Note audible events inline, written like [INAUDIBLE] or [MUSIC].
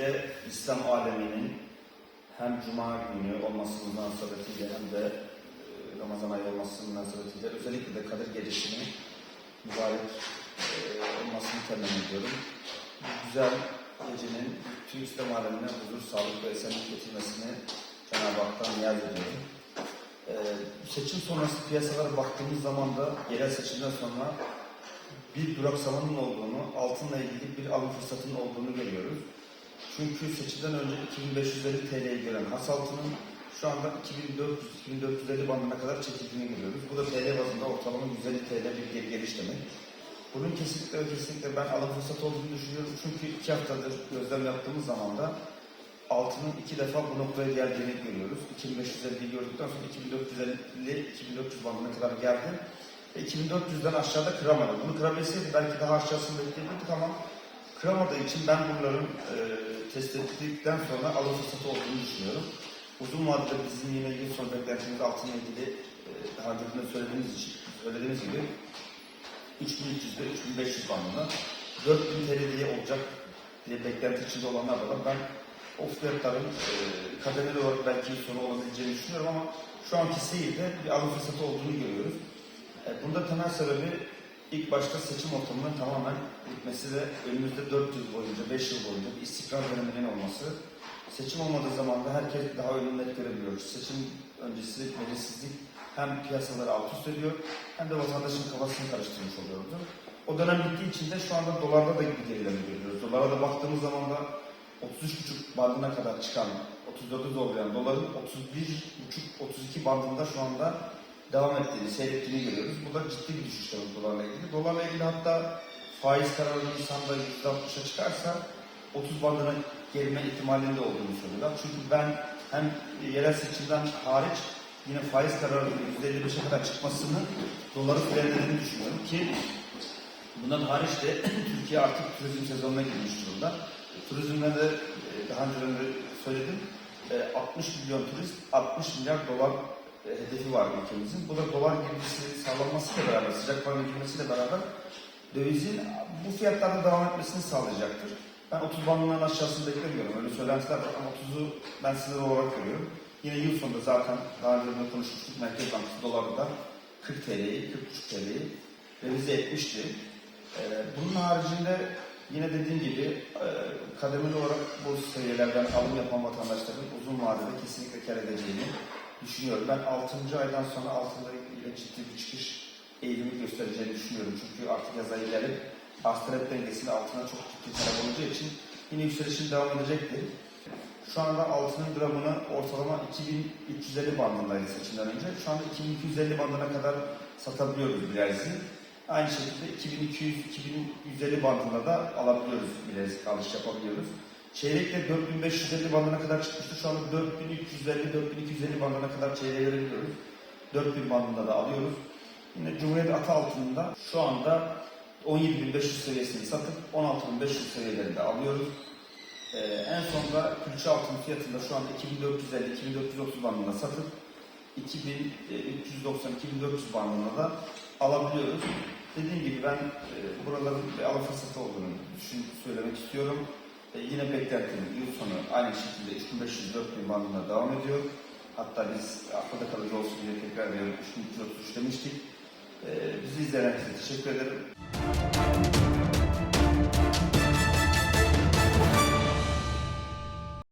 özellikle İslam aleminin hem Cuma günü olması münasebetiyle hem de e, Ramazan ayı olması münasebetiyle özellikle de Kadir Gecesi'nin mübarek e, olmasını temenni ediyorum. Bu güzel gecenin tüm İslam alemine huzur, sağlık ve esenlik getirmesini Cenab-ı Hak'tan niyaz ediyorum. E, seçim sonrası piyasalara baktığımız zaman da yerel seçimden sonra bir duraksamanın olduğunu, altınla ilgili bir alım fırsatının olduğunu görüyoruz. Çünkü seçimden önce 2550 TL'yi gören has altının şu anda 2400-2450 bandına kadar çekildiğini görüyoruz. Bu da TL bazında ortalama 150 TL bir geri geliş demek. Bunun kesinlikle ve kesinlikle ben alım fırsatı olduğunu düşünüyorum. Çünkü iki haftadır gözlem yaptığımız zaman da altının iki defa bu noktaya geldiğini görüyoruz. 2550'yi gördükten sonra 2450-2400 bandına kadar geldi. Ve 2400'den aşağıda kıramadı. Bunu kırabilseydi belki daha aşağısını bekleyebilirdik ama kıramadığı için ben bunların e, test ettikten sonra alım fırsatı olduğunu düşünüyorum. Uzun vadede bizim yine yıl sonu beklentimiz altına ilgili e, daha önce de söylediğimiz, için, söylediğimiz gibi 3300 ile 3500 bandında 4000 TL diye olacak diye beklenti içinde olanlar var. Ben o fiyatların e, kademeli olarak belki sonu olabileceğini düşünüyorum ama şu anki seyirde bir alım fırsatı olduğunu görüyoruz. E, bunda temel sebebi ilk başta seçim ortamının tamamen bitmesi ve önümüzde 4 yıl boyunca, 5 yıl boyunca bir istikrar döneminin olması. Seçim olmadığı zaman da herkes daha önünü net görebiliyor. Seçim öncesi belirsizlik hem piyasaları alt üst ediyor hem de vatandaşın kafasını karıştırmış oluyordu. O dönem bittiği için de şu anda dolarda da bir gerileme görüyoruz. Dolara da baktığımız zaman da 33,5 bandına kadar çıkan, 34'ü zorlayan doların 31,5-32 bandında şu anda devam ettiğini, seyrettiğini görüyoruz. Bu da ciddi bir düşüş tabii dolarla ilgili. Dolarla ilgili hatta faiz kararı Nisan'da %60'a çıkarsa 30 bandına gelme ihtimalinde olduğunu söylüyorlar. Çünkü ben hem yerel seçimden hariç yine faiz kararının %55'e kadar çıkmasını doları frenlediğini düşünüyorum ki bundan hariç de [CLEARS THROAT] Türkiye artık turizm sezonuna girmiş durumda. Turizmde de e, daha önce de söyledim e, 60 milyon turist 60 milyar dolar e, hedefi var ülkemizin. Bu da dolar girdisi sağlanmasıyla beraber, sıcak paranın girmesiyle beraber dövizin bu fiyatlarda devam etmesini sağlayacaktır. Ben 30 bandından aşağısını beklemiyorum. Öyle söylentiler var ama 30'u ben sınır olarak görüyorum. Yine yıl sonunda zaten daha önce de konuşmuştuk. Merkez Bankası dolarda da 40 TL'yi, 40,5 TL'yi revize etmişti. Ee, bunun haricinde yine dediğim gibi e, kademeli olarak bu seviyelerden alım yapan vatandaşların uzun vadede kesinlikle kar edeceğini düşünüyorum. Ben 6. aydan sonra altında yine ciddi bir çıkış eğilimi göstereceğini düşünüyorum. Çünkü artık yaz ayı gelip arz talep dengesinde altına çok ciddi talep olacağı için yine yükselişin devam edecektir. Şu anda altının gramını ortalama 2350 bandındaydı seçimden önce. Şu anda 2250 bandına kadar satabiliyoruz bileziği. Aynı şekilde 2200-2150 bandında da alabiliyoruz bilezik alış yapabiliyoruz. Çeyrekte 4550 bandına kadar çıkmıştı. Şu anda 4350-4250 bandına kadar çeyreğe verebiliyoruz. 4000 bandında da alıyoruz. Yine Cumhuriyet atı altında şu anda 17.500 seviyesini satıp 16.500 seviyelerinde alıyoruz. Ee, en sonunda külçe altın fiyatında şu anda 2450-2430 bandında satıp 2390-2400 bandında da alabiliyoruz. Dediğim gibi ben e, buraların bir alım fırsatı olduğunu düşün, söylemek istiyorum. E, yine beklentim yıl sonu aynı şekilde 3500-4000 bandında devam ediyor. Hatta biz akılda kalıcı olsun diye tekrar veriyorum 3333 demiştik. E, bizi izleyen herkese teşekkür ederim.